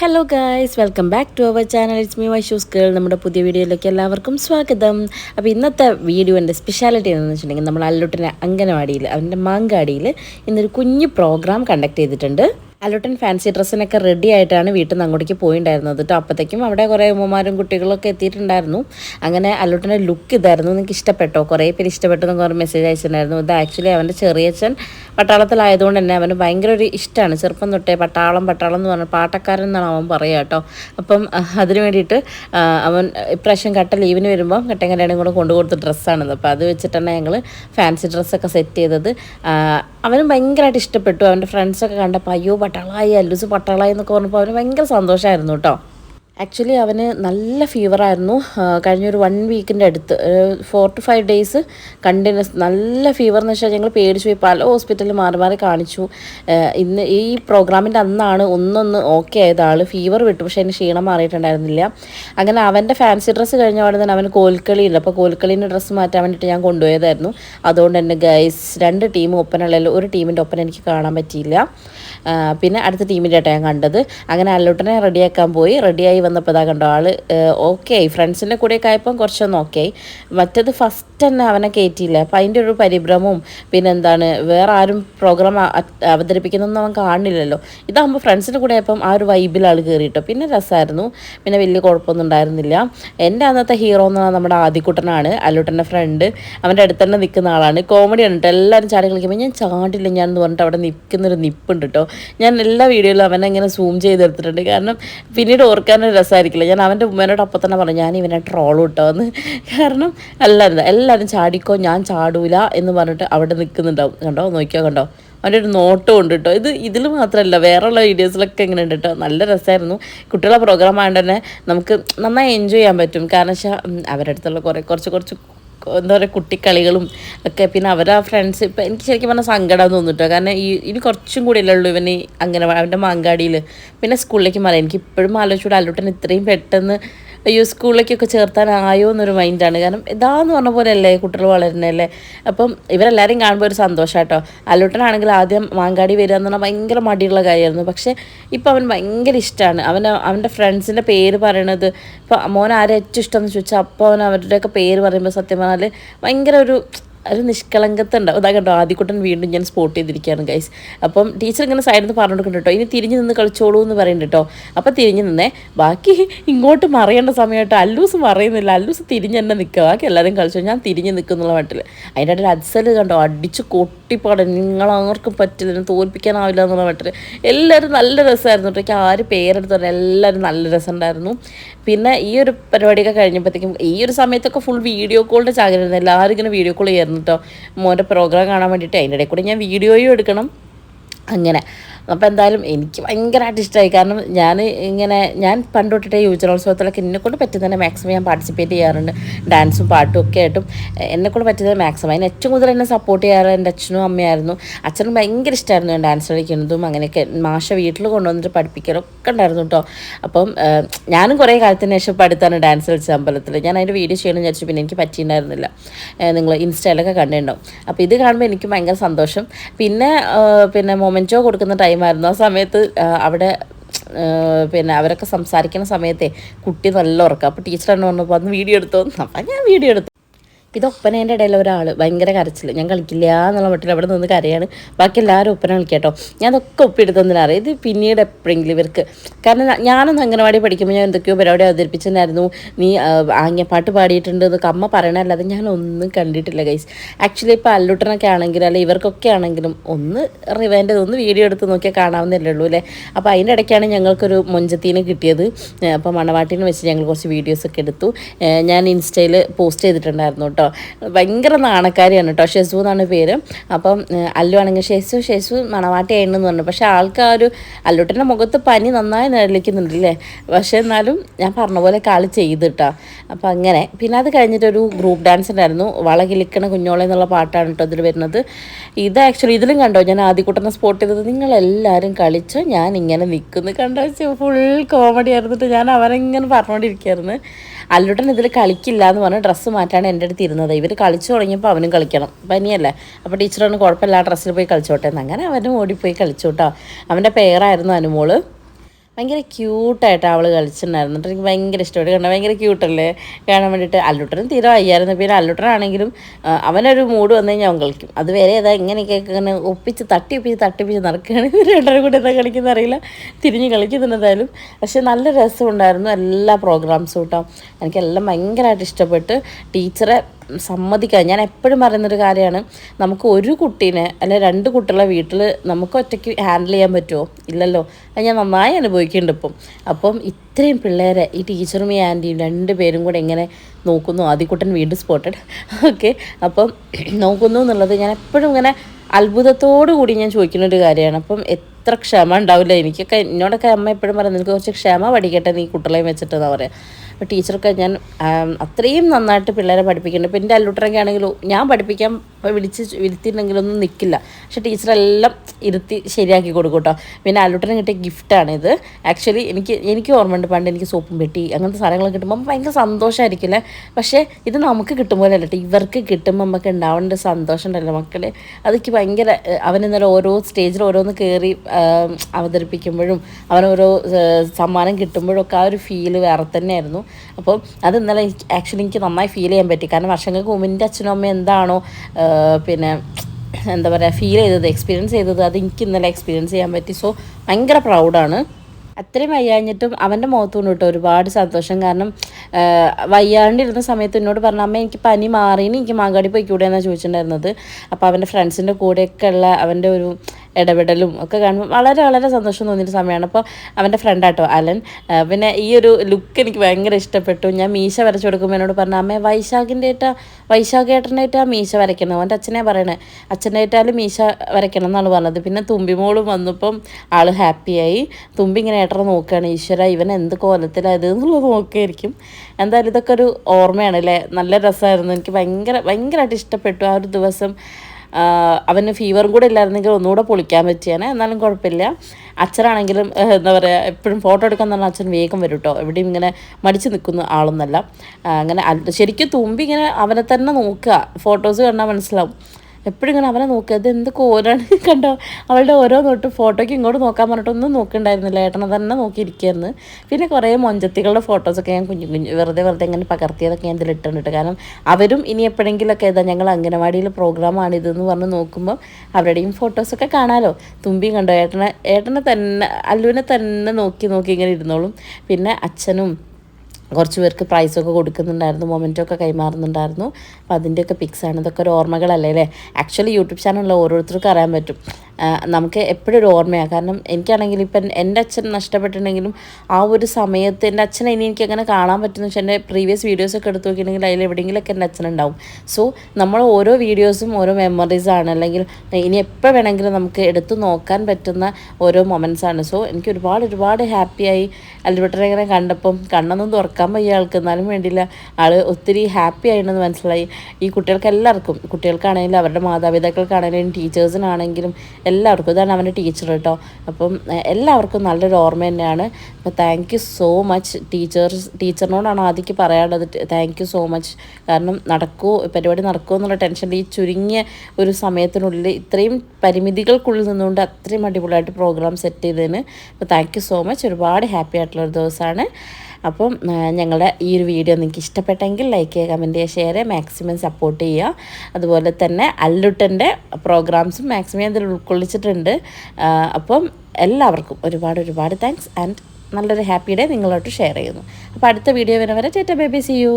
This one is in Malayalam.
Hello guys welcome back to our channel it's me why shoes girl നമ്മുടെ പുതിയ വീഡിയോയിലേക്ക് എല്ലാവർക്കും സ്വാഗതം. അപ്പോൾ ഇന്നത്തെ വീഡിയോന്റെ സ്പെഷ്യാലിറ്റി എന്താണെന്ന് വെച്ചിട്ടുണ്ടെങ്കിൽ നമ്മൾ അല്ലുട്ടിന്റെ അംഗനവാടിയിൽ അവന്റെ മാങ്കാടിയിൽ ഇന്നൊരു കുഞ്ഞു പ്രോഗ്രാം കണ്ടക്ട് ചെയ്തിട്ടുണ്ട്. അല്ലുട്ടൻ ഫാൻസി ഡ്രസ്സിനൊക്കെ റെഡി ആയിട്ടാണ് വീട്ടിൽ നിന്ന് അങ്ങോട്ടേക്ക് പോയിണ്ടായിരുന്നത്. കേട്ടോ അപ്പോഴത്തേക്കും അവിടെ കുറേ ഉമ്മമാരും കുട്ടികളൊക്കെ എത്തിയിട്ടുണ്ടായിരുന്നു. അങ്ങനെ അലോട്ടന്റെ ലുക്ക് ഇതായിരുന്നു നിങ്ങൾക്ക് ഇഷ്ടപ്പെട്ടോ? കുറേ പേര് ഇഷ്ടപ്പെട്ടു എന്നൊക്കെ കുറേ മെസ്സേജ് അയച്ചിട്ടുണ്ടായിരുന്നു. ഇത് ആക്ച്വലി അവന്റെ ചെറിയച്ഛൻ പട്ടാളത്തിലായതുകൊണ്ട് തന്നെ അവന് ഭയങ്കര ഒരു ഇഷ്ടമാണ് ചെറുപ്പം തൊട്ടേ പട്ടാളം പട്ടാളം എന്ന് പറഞ്ഞാൽ പാട്ടക്കാരൻ എന്നാണ് അവൻ പറയുക കേട്ടോ. അപ്പം അതിന് വേണ്ടിയിട്ട് അവൻ ഇപ്രാവശ്യം കട്ട ലീവിന് വരുമ്പോൾ കട്ടങ്കരയും കൂടെ കൊണ്ടു കൊടുത്ത ഡ്രസ്സാണിത്. അപ്പോൾ അത് വെച്ചിട്ടാണ് ഞങ്ങൾ ഫാൻസി ഡ്രസ്സൊക്കെ സെറ്റ് ചെയ്തത്. അവനും ഭയങ്കരമായിട്ട് ഇഷ്ടപ്പെട്ടു. അവന്റെ ഫ്രണ്ട്സൊക്കെ കണ്ടപ്പോൾ അയ്യോ പട്ടാളായി അല്ലൂസ് പട്ടാളായി എന്നൊക്കെ പറഞ്ഞപ്പോൾ അവന് ഭയങ്കര സന്തോഷമായിരുന്നു കേട്ടോ. ആക്ച്വലി അവന് നല്ല ഫീവറായിരുന്നു കഴിഞ്ഞൊരു വൺ വീക്കിന്റെ അടുത്ത്. Four to five days continuous നല്ല ഫീവർ എന്ന് വെച്ചാൽ ഞങ്ങൾ പേടിച്ചു പോയി പല ഹോസ്പിറ്റലിൽ മാറി മാറി കാണിച്ചു. ഇന്ന് ഈ പ്രോഗ്രാമിന്റെ അന്നാണ് ഒന്നൊന്ന് ഓക്കെ ആയത് ആൾ ഫീവർ വിട്ടു. പക്ഷേ അതിന് ക്ഷീണം മാറിയിട്ടുണ്ടായിരുന്നില്ല. അങ്ങനെ അവന്റെ ഫാൻസി ഡ്രസ്സ് കഴിഞ്ഞ പാടെ തന്നെ അവന് കോൽക്കളിയുണ്ട്. അപ്പോൾ കോൽക്കളീന്റെ ഡ്രസ്സ് മാറ്റാൻ വേണ്ടിയിട്ട് ഞാൻ കൊണ്ടുപോയതായിരുന്നു. അതുകൊണ്ട് തന്നെ ഗൈസ് രണ്ട് ടീം ഒപ്പനുള്ളതിൽ ഒരു ടീമിന്റെ ഒപ്പന എനിക്ക് കാണാൻ പറ്റിയില്ല. പിന്നെ അടുത്ത ടീമിന്റെ ആയിട്ടാണ് ഞാൻ കണ്ടത്. അങ്ങനെ അല്ലോട്ടനെ റെഡിയാക്കാൻ പോയി. റെഡിയായി വന്നപ്പോൾ ഇതാ കണ്ടോ ആൾ ഓക്കെ ആയി ഫ്രണ്ട്സിന്റെ കൂടെയൊക്കെ ആയപ്പം കുറച്ചൊന്ന് ഓക്കെ ആയി മറ്റത് ഫസ്റ്റ് തന്നെ അവനെ കയറ്റിയില്ല അപ്പം അതിന്റെ ഒരു പരിഭ്രമവും പിന്നെ എന്താണ് വേറെ ആരും പ്രോഗ്രാം അവതരിപ്പിക്കുന്നൊന്നും അവൻ കാണില്ലല്ലോ. ഇതാകുമ്പോൾ ഫ്രണ്ട്സിന്റെ കൂടെ ആയപ്പം ആ ഒരു വൈബിൽ ആൾ കയറിയിട്ടോ പിന്നെ രസമായിരുന്നു പിന്നെ വലിയ കുഴപ്പമൊന്നും ഉണ്ടായിരുന്നില്ല. എന്റെ അന്നത്തെ ഹീറോ എന്ന് പറഞ്ഞാൽ നമ്മുടെ ആദിക്കുട്ടനാണ്. അല്ലുട്ടന്റെ ഫ്രണ്ട് അവന്റെ അടുത്ത് തന്നെ നിൽക്കുന്ന ആളാണ്. കോമഡി ഉണ്ട് എല്ലാവരും ചാടി കളിക്കുമ്പോൾ ഞാൻ ചാടില്ല ഞാൻ എന്ന് പറഞ്ഞിട്ട് അവിടെ നിൽക്കുന്നൊരു നിപ്പുണ്ട് കേട്ടോ. ഞാൻ എല്ലാ വീഡിയോയിലും അവനെ ഇങ്ങനെ സൂം ചെയ്തെടുത്തിട്ടുണ്ട്. കാരണം പിന്നീട് ഓർക്കാനൊരു രസമായിരിക്കില്ല ഞാൻ അവന്റെ ഉമ്മേനോട് അപ്പം തന്നെ പറഞ്ഞു ഞാൻ ഇവനെ ട്രോൾ കിട്ടോ എന്ന് കാരണം എല്ലാവരും എല്ലാവരും ചാടിക്കോ ഞാൻ ചാടൂല എന്ന് പറഞ്ഞിട്ട് അവിടെ നിൽക്കുന്നുണ്ടാവും കണ്ടോ? നോക്കിയോ കണ്ടോ? അവന്റെ ഒരു നോട്ടം ഉണ്ട് കേട്ടോ ഇത് ഇതിൽ മാത്രമല്ല വേറെയുള്ള വീഡിയോസിലൊക്കെ ഇങ്ങനെ ഉണ്ട് കേട്ടോ നല്ല രസമായിരുന്നു കുട്ടികളെ പ്രോഗ്രാം ആയതുകൊണ്ട് തന്നെ നമുക്ക് നന്നായി എൻജോയ് ചെയ്യാൻ പറ്റും. കാരണം വെച്ചാൽ അവരുടെ അടുത്തുള്ള കുറേ കുറച്ച് കുറച്ച് എന്താ പറയുക കുട്ടിക്കളികളും ഒക്കെ. പിന്നെ അവരെ ഫ്രണ്ട്സ് ഇപ്പം എനിക്ക് ശരിക്കും പറഞ്ഞാൽ സങ്കടം തോന്നിട്ടോ. കാരണം ഈ ഇനി കുറച്ചും കൂടി അല്ലേ ഉള്ളൂ ഇവന് അങ്ങനെ അവന്റെ മാങ്കാടിയിൽ പിന്നെ സ്കൂളിലേക്ക് മാറി. എനിക്ക് ഇപ്പോഴും ആലോചിച്ചുകൂടെ അല്ലുട്ടൻ ഇത്രയും പെട്ടെന്ന് അയ്യോ സ്കൂളിലേക്കൊക്കെ ചേർത്താനായോ എന്നൊരു മൈൻഡാണ് കാരണം ഇതാന്ന് പറഞ്ഞ പോലെ അല്ലേ കുട്ടികൾ വളരുന്നതല്ലേ? അപ്പം ഇവരെല്ലാവരും കാണുമ്പോൾ ഒരു സന്തോഷം കേട്ടോ അലോട്ടനാണെങ്കിൽ ആദ്യം മാങ്കാടി വരിക എന്ന് പറഞ്ഞാൽ ഭയങ്കര മടിയുള്ള കാര്യമായിരുന്നു. പക്ഷേ ഇപ്പം അവൻ ഭയങ്കര ഇഷ്ടമാണ് അവൻ അവന്റെ ഫ്രണ്ട്സിന്റെ പേര് പറയണത് ഇപ്പോൾ മോൻ ആരെ ഏറ്റവും ഇഷ്ടം എന്ന് ചോദിച്ചാൽ അപ്പോൾ അവൻ അവരുടെയൊക്കെ പേര് പറയുമ്പോൾ സത്യം പറഞ്ഞാൽ ഭയങ്കര ഒരു ഒരു നിഷ്കളങ്കത്തുണ്ടാവും അതാ കണ്ടോ ആദ്യക്കുട്ടൻ വീണ്ടും ഞാൻ സ്പോട്ട് ചെയ്തിരിക്കുകയാണ് ഗൈസ് അപ്പം ടീച്ചർ ഇങ്ങനെ സൈഡിൽ നിന്ന് പറഞ്ഞു കൊടുക്കുന്നുണ്ട് കേട്ടോ ഇനി തിരിഞ്ഞ് നിന്ന് കളിച്ചോളൂ എന്ന് പറയുന്നുണ്ട് കേട്ടോ അപ്പം തിരിഞ്ഞ് നിന്നേ ബാക്കി ഇങ്ങോട്ട് മറിയേണ്ട സമയമായിട്ട് അല്ലൂസ് മറിയുന്നില്ല. അല്ലൂസ് തിരിഞ്ഞ് തന്നെ നിൽക്കുക. ബാക്കി എല്ലാവരും കളിച്ചോ. ഞാൻ തിരിഞ്ഞ് നിൽക്കുന്നുള്ള മട്ടിൽ അതിന്റെ ഇടയിൽ അജ്സൽ കണ്ടോ അടിച്ച് കൊട്ടിപ്പാടം. നിങ്ങൾ ആർക്കും പറ്റില്ല തോൽപ്പിക്കാനാവില്ല എന്നുള്ള മട്ടിൽ എല്ലാവരും നല്ല രസമായിരുന്നു കേട്ടോ ആര് പേരെടുത്ത് പറഞ്ഞാൽ എല്ലാവരും നല്ല രസമുണ്ടായിരുന്നു. പിന്നെ ഈ ഒരു പരിപാടിയൊക്കെ കഴിഞ്ഞപ്പോഴത്തേക്കും ഈ ഒരു സമയത്തൊക്കെ ഫുൾ വീഡിയോ കോളിന്റെ ചാകരായിരുന്നു എല്ലാവരും ഇങ്ങനെ വീഡിയോ കോൾ ചെയ്യായിരുന്നു. കേട്ടോ മോന്റെ പ്രോഗ്രാം കാണാൻ വേണ്ടിയിട്ട് അതിന്റെ ഇടയിൽ കൂടെ ഞാൻ വീഡിയോയും എടുക്കണം. അങ്ങനെ. അപ്പോൾ എന്തായാലും എനിക്ക് ഭയങ്കരമായിട്ട് ഇഷ്ടമായി കാരണം ഞാൻ ഇങ്ങനെ ഞാൻ പണ്ട് തൊട്ടിട്ട് യുവജനോത്സവത്തിലൊക്കെ എന്നെക്കൊണ്ട് പറ്റുന്നതിനെ മാക്സിമം ഞാൻ പാർട്ടിസിപ്പേറ്റ് ചെയ്യാറുണ്ട്. ഡാൻസും പാട്ടും ഒക്കെ ആയിട്ടും. എന്നെക്കൊണ്ട് പറ്റുന്നത് മാക്സിമം അതിന് ഏറ്റവും കൂടുതൽ എന്നെ സപ്പോർട്ട് ചെയ്യാറ് എന്റെ അച്ഛനും അമ്മയായിരുന്നു. അച്ഛനും ഭയങ്കര ഇഷ്ടമായിരുന്നു ഞാൻ ഡാൻസ് കളിക്കുന്നതും അങ്ങനെയൊക്കെ. മാഷ വീട്ടിൽ കൊണ്ടുവന്നിട്ട് പഠിപ്പിക്കലൊക്കെ ഉണ്ടായിരുന്നു കേട്ടോ അപ്പം ഞാനും കുറേ കാലത്തിന് ശേഷം പഠിത്താണ് ഡാൻസ് കളിച്ച അമ്പലത്തിൽ ഞാൻ അതിന്റെ വീഡിയോ ചെയ്യണമെന്ന് വിചാരിച്ചു. പിന്നെ എനിക്ക് പറ്റിയിട്ടുണ്ടായിരുന്നില്ല. നിങ്ങൾ ഇൻസ്റ്റയിലൊക്കെ കണ്ടിട്ടുണ്ടാവും. അപ്പോൾ ഇത് കാണുമ്പോൾ എനിക്ക് ഭയങ്കര സന്തോഷം. പിന്നെ പിന്നെ മൊമെന്റോ കൊടുക്കുന്ന ടൈമായിരുന്നു ആ സമയത്ത് അവിടെ പിന്നെ അവരൊക്കെ സംസാരിക്കുന്ന സമയത്തെ കുട്ടി നല്ല ഉറക്കം. അപ്പോൾ ടീച്ചർ ടീച്ചറാണ് പറഞ്ഞപ്പോൾ അന്ന് വീഡിയോ എടുത്തോ? അപ്പം ഞാൻ വീഡിയോ എടുത്തു. ഇത് ഒപ്പനേന്റെ ഇടയിൽ ഒരാൾ ഭയങ്കര കരച്ചിൽ ഞാൻ കളിക്കില്ല എന്നുള്ള മട്ടിൽ അവിടെ നിന്ന് കരയാണ്. ബാക്കി എല്ലാവരും ഒപ്പന കേട്ടോ ഞാൻ അതൊക്കെ ഒപ്പിയെടുത്തെന്നില്ല ഇത് പിന്നീട് എപ്പോഴെങ്കിലും ഇവർക്ക്. കാരണം ഞാനൊന്നും അംഗനവാടി പഠിക്കുമ്പോൾ ഞാൻ എന്തൊക്കെയോ പരിപാടി അവതരിപ്പിച്ചിട്ടുണ്ടായിരുന്നു. നീ ആംഗ്യപ്പാട്ട് പാടിയിട്ടുണ്ട് എന്നൊക്കെ അമ്മ പറയണല്ലാതെ ഞാൻ ഒന്നും കണ്ടിട്ടില്ല ഗൈസ് ആക്ച്വലി ഇപ്പോൾ അല്ലുട്ടനൊക്കെ ആണെങ്കിലും അല്ലെ ഇവർക്കൊക്കെ ആണെങ്കിലും ഒന്ന് റിവൈൻഡ് ഒന്ന് വീഡിയോ എടുത്ത് നോക്കിയാൽ കാണാവുന്നല്ലേ ഉള്ളൂ അല്ലേ? അപ്പോൾ അതിന്റെ ഇടയ്ക്കാണ് ഞങ്ങൾക്കൊരു മൊഞ്ചത്തീനെ കിട്ടിയത്. അപ്പോൾ മണവാട്ടിനെ വെച്ച് ഞങ്ങൾ കുറച്ച് വീഡിയോസൊക്കെ എടുത്തു. ഞാൻ ഇൻസ്റ്റയിൽ പോസ്റ്റ് ചെയ്തിട്ടുണ്ടായിരുന്നു ഭയങ്കര നാണക്കാരിയാണ് കേട്ടോ ഷെസു എന്നാണ് പേര്. അപ്പം അല്ലു ആണെങ്കിൽ ഷെസു ഷെസു മണവാട്ടി ആയിരുന്നു പറഞ്ഞു. പക്ഷേ ആൾക്ക് ആ ഒരു അല്ലുട്ടന്റെ മുഖത്ത് പനി നന്നായി നിഴലിക്കുന്നുണ്ട് അല്ലേ പക്ഷേ എന്നാലും ഞാൻ പറഞ്ഞ പോലെ കാളി ചെയ്തിട്ടാ അപ്പം അങ്ങനെ. പിന്നെ അത് കഴിഞ്ഞിട്ടൊരു ഗ്രൂപ്പ് ഡാൻസ് ഉണ്ടായിരുന്നു. വള കിളിക്കണ കുഞ്ഞോളെ എന്നുള്ള പാട്ടാണ് കേട്ടോ ഇതിൽ വരുന്നത്. ഇത് ആക്ച്വലി ഇതിലും കണ്ടോ? ഞാൻ ആദ്യക്കൂട്ടനെ സ്പോട്ട് ചെയ്തത് നിങ്ങളെല്ലാവരും കളിച്ചോ ഞാൻ ഇങ്ങനെ നിൽക്കുന്നു. കണ്ടോ? ഫുൾ കോമഡി ആയിരുന്നിട്ട് ഞാൻ അവരെങ്ങനെ പറഞ്ഞുകൊണ്ടിരിക്കുകയായിരുന്നു അല്ലുട്ടൻ ഇതിൽ കളിക്കില്ല എന്ന് പറഞ്ഞ് ഡ്രസ്സ് മാറ്റാണ് എന്റെ അടുത്ത് ഇരുന്നത്. ഇവർ കളിച്ചു തുടങ്ങിയപ്പോൾ അവനും കളിക്കണം. പനിയല്ലേ അപ്പോൾ ടീച്ചറാണ് കുഴപ്പമില്ല ഡ്രസ്സിൽ പോയി കളിച്ചോട്ടെ. എന്ന്. അങ്ങനെ അവനും ഓടിപ്പോയി കളിച്ചു കേട്ടോ. അവന്റെ പേരായിരുന്നു അനുമോൾ. ഭയങ്കര ക്യൂട്ടായിട്ട് അവൾ കളിച്ചിട്ടുണ്ടായിരുന്നു എന്നിട്ട് എനിക്ക് ഭയങ്കര ഇഷ്ടമായിട്ട് കണ്ടോ? ഭയങ്കര ക്യൂട്ടല്ലേ കാണാൻ വേണ്ടിയിട്ട് അല്ലുട്ടനും തീരെ വയ്യായിരുന്നു. പിന്നെ അല്ലുട്ടനാണെങ്കിലും അവനൊരു മൂഡ് വന്നു കഴിഞ്ഞാൽ അവൻ കളിക്കും. അതുവരെ ഏതാ ഇങ്ങനെയൊക്കെ ഇങ്ങനെ ഒപ്പിച്ച് തട്ടി ഒപ്പിച്ച് തട്ടിപ്പിച്ച് നടക്കുകയാണ്. രണ്ടരും കൂടെ എന്താ കളിക്കുന്ന അറിയില്ല. തിരിഞ്ഞ് കളിക്കുന്നുണ്ടായാലും പക്ഷെ നല്ല രസമുണ്ടായിരുന്നു എല്ലാ പ്രോഗ്രാംസും കേട്ടോ എനിക്കെല്ലാം ഭയങ്കരമായിട്ട് ഇഷ്ടപ്പെട്ട്. ടീച്ചറെ സമ്മതിക്കുക ഞാൻ എപ്പോഴും പറയുന്നൊരു കാര്യമാണ് നമുക്ക് ഒരു കുട്ടീനെ അല്ലെ രണ്ട് കുട്ടികളെ വീട്ടിൽ നമുക്ക് ഒറ്റയ്ക്ക് ഹാൻഡിൽ ചെയ്യാൻ പറ്റുമോ ഇല്ലല്ലോ. അത് ഞാൻ നന്നായി അനുഭവിക്കുന്നുണ്ട് ഇപ്പം. അപ്പം ഇത്രയും പിള്ളേരെ ഈ ടീച്ചറും ഈ ആന്റിയും രണ്ട് പേരും കൂടെ എങ്ങനെ നോക്കുന്നു? ആദ്യക്കുട്ടൻ വീണ്ടും സ്പോട്ടഡ് ഓക്കെ അപ്പം നോക്കുന്നു എന്നുള്ളത് ഞാൻ എപ്പോഴും ഇങ്ങനെ അത്ഭുതത്തോടു കൂടി ഞാൻ ചോദിക്കുന്ന ഒരു കാര്യമാണ്. അപ്പം എത്ര ക്ഷമ ഉണ്ടാവില്ല. എനിക്കൊക്കെ എന്നോടൊക്കെ അമ്മ എപ്പോഴും പറയുന്നത് നിനക്ക് കുറച്ച് ക്ഷമ പഠിക്കട്ടെ നീ കുട്ടികളെയും വെച്ചിട്ടെന്നാണ് പറയുക പറയാം. അപ്പോൾ ടീച്ചർക്ക് ഞാൻ അത്രയും നന്നായിട്ട് പിള്ളേരെ പഠിപ്പിക്കുന്നുണ്ട്. ഇപ്പം എന്റെ അല്ലുട്ടറൊക്കെ ആണെങ്കിലും ഞാൻ പഠിപ്പിക്കാൻ വിളിച്ച് ഇരുത്തിയിട്ടുണ്ടെങ്കിലൊന്നും നിൽക്കില്ല പക്ഷേ ടീച്ചറെല്ലാം ഇരുത്തി ശരിയാക്കി കൊടുക്കും കേട്ടോ പിന്നെ അല്ലുട്ടറിന് കിട്ടിയ ഗിഫ്റ്റാണ് ഇത് ആക്ച്വലി എനിക്ക് എനിക്ക് ഓർമ്മയുണ്ട് പണ്ട് എനിക്ക് സോപ്പും പെട്ടി അങ്ങനത്തെ സാധനങ്ങൾ കിട്ടുമ്പോൾ ഭയങ്കര സന്തോഷമായിരിക്കില്ലേ പക്ഷേ ഇത് നമുക്ക് കിട്ടുമ്പോൾ അല്ല ഇവർക്ക് കിട്ടുമ്പോൾ നമുക്ക് ഉണ്ടാവേണ്ട സന്തോഷം ഉണ്ടല്ലോ മക്കളെ. അതൊക്കെ ഭയങ്കര ഇന്നലെ ഓരോ സ്റ്റേജിൽ ഓരോന്ന് കയറി അവതരിപ്പിക്കുമ്പോഴും അവനോരോ സമ്മാനം കിട്ടുമ്പോഴും ഒക്കെ ആ ഒരു ഫീൽ വേറെ തന്നെയായിരുന്നു. അപ്പോൾ അത് ഇന്നലെ ആക്ച്വലി എനിക്ക് നന്നായി ഫീൽ ചെയ്യാൻ പറ്റി. കാരണം വർഷങ്ങൾക്ക് മുമ്പ് എന്റെ അച്ഛനും അമ്മ എന്താണോ പിന്നെ എന്താ പറയുക ഫീൽ ചെയ്തത് എക്സ്പീരിയൻസ് ചെയ്തത് അത് എനിക്ക് ഇന്നലെ എക്സ്പീരിയൻസ് ചെയ്യാൻ പറ്റി. സോ ഭയങ്കര പ്രൗഡാണ് അത്രയും വയ്യാഞ്ഞിട്ടും അവന്റെ മുഖത്തുകൊണ്ട് കേട്ടോ ഒരുപാട് സന്തോഷം. കാരണം വയ്യാണ്ടിരുന്ന സമയത്ത് എന്നോട് പറഞ്ഞ അമ്മ എനിക്ക് പനി മാറിയിന് എനിക്ക് മാങ്കാടി പോയിക്കൂടെ എന്നാണ് ചോദിച്ചിട്ടുണ്ടായിരുന്നത്. അപ്പോൾ അവന്റെ ഫ്രണ്ട്സിന്റെ കൂടെയൊക്കെ ഉള്ള അവന്റെ ഒരു ഇടപെടലും ഒക്കെ കാണുമ്പോൾ വളരെ വളരെ സന്തോഷം തോന്നിയൊരു സമയമാണ്. അപ്പോൾ അവന്റെ ഫ്രണ്ടാട്ടോ അലൻ. പിന്നെ ഈ ഒരു ലുക്ക് എനിക്ക് ഭയങ്കര ഇഷ്ടപ്പെട്ടു. ഞാൻ മീശ വരച്ചു കൊടുക്കുമ്പോൾ എന്നോട് പറഞ്ഞു അമ്മേ വൈശാഖിന്റെ ഏറ്റാ വൈശാഖ് ഏട്ടനായിട്ടാ മീശ വരയ്ക്കണം അവന്റെ അച്ഛനെ പറയണേ അച്ഛന്റെ ഏറ്റാലും മീശ വരയ്ക്കണം എന്നാണ് പറഞ്ഞത്. പിന്നെ തുമ്പിമോളും വന്നപ്പം ആൾ ഹാപ്പിയായി തുമ്പി ഇങ്ങനെ ഏട്ടനെ നോക്കുകയാണ് ഈശ്വര ഇവൻ എന്ത് കോലത്തിലായത് എന്നുള്ളത് നോക്കിയായിരിക്കും എന്തായാലും ഇതൊക്കെ ഒരു ഓർമ്മയാണ് അല്ലേ? നല്ല രസമായിരുന്നു. എനിക്ക് ഭയങ്കര ഭയങ്കരമായിട്ട് ഇഷ്ടപ്പെട്ടു ആ ഒരു ദിവസം. അവന് ഫീവറും കൂടെ ഇല്ലായിരുന്നെങ്കിൽ ഒന്നുകൂടെ പൊളിക്കാൻ പറ്റിയാണ് എന്നാലും കുഴപ്പമില്ല. അച്ഛനാണെങ്കിലും എന്താ പറയുക എപ്പോഴും ഫോട്ടോ എടുക്കാൻ തന്നെ അച്ഛൻ വേഗം വരും കേട്ടോ എവിടെയും ഇങ്ങനെ മടിച്ച് നിൽക്കുന്ന ആളൊന്നല്ല. അങ്ങനെ ശരിക്കും തുമ്പി ഇങ്ങനെ അവനെ തന്നെ നോക്കുക. ഫോട്ടോസ് കണ്ടാൽ മനസ്സിലാവും. എപ്പോഴും ഇങ്ങനെ അവനെ നോക്കുക ഇത് എന്ത് കോരാണ് കണ്ടോ? അവളുടെ ഓരോ നോട്ട് ഫോട്ടോയ്ക്ക് ഇങ്ങോട്ട് നോക്കാൻ പറഞ്ഞിട്ട് ഒന്നും നോക്കിണ്ടായിരുന്നില്ല. ഏട്ടനെ തന്നെ നോക്കിയിരിക്കുകയായിരുന്നു പിന്നെ കുറേ മൊഞ്ചത്തികളുടെ ഫോട്ടോസൊക്കെ ഞാൻ കുഞ്ഞു കുഞ്ഞു വെറുതെ വെറുതെ ഇങ്ങനെ പകർത്തിയതൊക്കെ ഞാൻ ഇതിൽ ഇട്ടിട്ടുണ്ട്. കാരണം അവരും ഇനി എപ്പോഴെങ്കിലുമൊക്കെ ഏതാ ഞങ്ങൾ അംഗനവാടിയിൽ പ്രോഗ്രാമാണ് ഇതെന്ന് പറഞ്ഞ് നോക്കുമ്പോൾ അവരുടെയും ഫോട്ടോസൊക്കെ കാണാമല്ലോ തുമ്പിയും കണ്ടോ? ഏട്ടനെ ഏട്ടനെ തന്നെ അല്ലുവിനെ തന്നെ നോക്കി നോക്കി ഇങ്ങനെ ഇരുന്നോളും. പിന്നെ അച്ഛനും കുറച്ച് പേർക്ക് പ്രൈസൊക്കെ കൊടുക്കുന്നുണ്ടായിരുന്നു മൊമെന്റൊക്കെ കൈമാറുന്നുണ്ടായിരുന്നു. അപ്പോൾ അതിന്റെയൊക്കെ പിക്സാണ് ഇതൊക്കെ ഒരു ഓർമ്മകളല്ലേ അല്ലേ? ആക്ച്വലി യൂട്യൂബ് ചാനലിൽ ഓരോരുത്തർക്കും അറിയാൻ പറ്റും. നമുക്ക് എപ്പോഴും ഒരു ഓർമ്മയാണ് കാരണം എനിക്കാണെങ്കിൽ ഇപ്പം എന്റെ അച്ഛൻ നഷ്ടപ്പെട്ടിട്ടുണ്ടെങ്കിലും ആ ഒരു സമയത്ത് എന്റെ അച്ഛനെ ഇനി എനിക്ക് എങ്ങനെ കാണാൻ പറ്റുന്ന വെച്ചാൽ എന്റെ പ്രീവിയസ് വീഡിയോസൊക്കെ എടുത്ത് നോക്കിയിട്ടുണ്ടെങ്കിൽ അതിൽ എവിടെയെങ്കിലുമൊക്കെ എന്റെ അച്ഛനുണ്ടാവും സോ നമ്മൾ ഓരോ വീഡിയോസും ഓരോ മെമ്മറീസാണ് അല്ലെങ്കിൽ ഇനി എപ്പോൾ വേണമെങ്കിലും നമുക്ക് എടുത്തു നോക്കാൻ പറ്റുന്ന ഓരോ മൊമെൻസാണ് സോ എനിക്ക് ഒരുപാട് ഒരുപാട് ഹാപ്പിയായി അൽബട്ടറെ ഇങ്ങനെ കണ്ടപ്പം കണ്ണൊന്നും തുറക്കാൻ വയ്യ ആൾക്ക് എന്നാലും വേണ്ടിയില്ല ആൾ ഒത്തിരി ഹാപ്പി ആയിട്ടുണ്ടെന്ന് മനസ്സിലായി. ഈ കുട്ടികൾക്ക് എല്ലാവർക്കും കുട്ടികൾക്കാണെങ്കിലും അവരുടെ മാതാപിതാക്കൾക്കാണെങ്കിലും ടീച്ചേഴ്സിനാണെങ്കിലും എല്ലാവർക്കും ഇതാണ് അവന്റെ ടീച്ചർ കേട്ടോ അപ്പം എല്ലാവർക്കും നല്ലൊരു ഓർമ്മ തന്നെയാണ്. അപ്പോൾ thank you so much teachers ടീച്ചറിനോടാണ് ആദ്യം പറയാനുള്ളത്. താങ്ക് യു സോ മച്ച് കാരണം നടക്കുമോ പരിപാടി നടക്കുമോ എന്നുള്ള ടെൻഷനിൽ ഈ ചുരുങ്ങിയ ഒരു സമയത്തിനുള്ളിൽ ഇത്രയും പരിമിതികൾക്കുള്ളിൽ നിന്നുകൊണ്ട് അത്രയും അടിപൊളിയായിട്ട് പ്രോഗ്രാം സെറ്റ് ചെയ്തതിന്. അപ്പോൾ താങ്ക് യു സോ മച്ച് ഒരുപാട് ഹാപ്പി ആയിട്ടുള്ള ഒരു ദിവസമാണ് അപ്പം ഞങ്ങളുടെ ഈ ഒരു വീഡിയോ നിങ്ങൾക്ക് ഇഷ്ടപ്പെട്ടെങ്കിൽ ലൈക്ക് ചെയ്യുക കമന്റ് ചെയ്യുക ഷെയർ ചെയ്യുക മാക്സിമം സപ്പോർട്ട് ചെയ്യുക. അതുപോലെ തന്നെ അല്ലുട്ടന്റെ പ്രോഗ്രാംസും മാക്സിമം അതിൽ ഉൾക്കൊള്ളിച്ചിട്ടുണ്ട്. അപ്പം എല്ലാവർക്കും ഒരുപാട് ഒരുപാട് താങ്ക്സ് ആൻഡ് നല്ലൊരു ഹാപ്പി ഡേ നിങ്ങളോട്ട് ഷെയർ ചെയ്യുന്നു. അപ്പോൾ അടുത്ത വീഡിയോ വരെ വരെ ചേട്ടാ ബേബി സി യു